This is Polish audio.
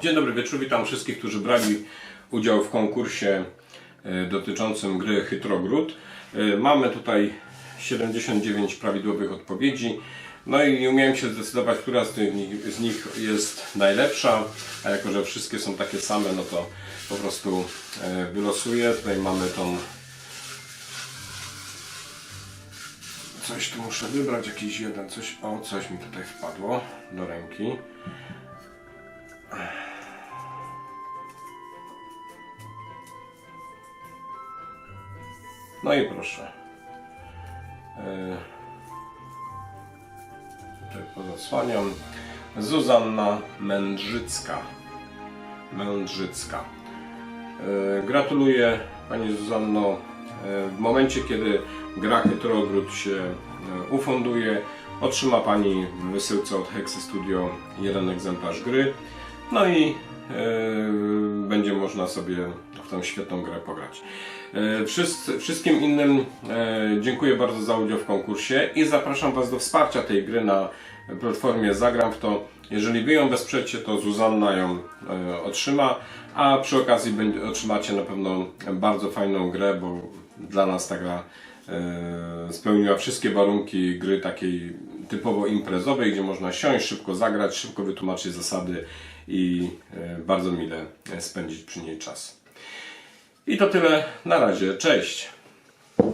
Dzień dobry wieczór, witam wszystkich, którzy brali udział w konkursie e, dotyczącym gry Chytrogród. E, Mamy tutaj 79 prawidłowych odpowiedzi. No i nie umiałem się zdecydować, która z nich jest najlepsza, a jako, że wszystkie są takie same, no to po prostu e, wylosuję. Tutaj mamy tą Coś tu muszę wybrać, jakiś jeden, coś, o, coś mi tutaj wpadło do ręki. No i proszę. Tutaj pozasłaniam. Zuzanna Mędrzycka. Mędrzycka. Yy, Gratuluję Pani Zuzanno. Yy, W momencie, kiedy gra Chytrogród się ufunduje, otrzyma Pani w wysyłce od Hexy Studio jeden egzemplarz gry. No i yy, będzie można sobie w tą świetną grę pograć. Yy, Wszyscy, wszystkim innym yy, dziękuję bardzo za udział w konkursie i zapraszam Was do wsparcia tej gry na platformie Zagram w to. Jeżeli Wy ją wesprzecie, to Zuzanna ją e, otrzyma, a przy okazji będzie, otrzymacie na pewno bardzo fajną grę, bo dla nas ta gra e, spełniła wszystkie warunki gry takiej typowo imprezowej, gdzie można siąść, szybko zagrać, szybko wytłumaczyć zasady i e, bardzo mile spędzić przy niej czas. I to tyle. Na razie. Cześć!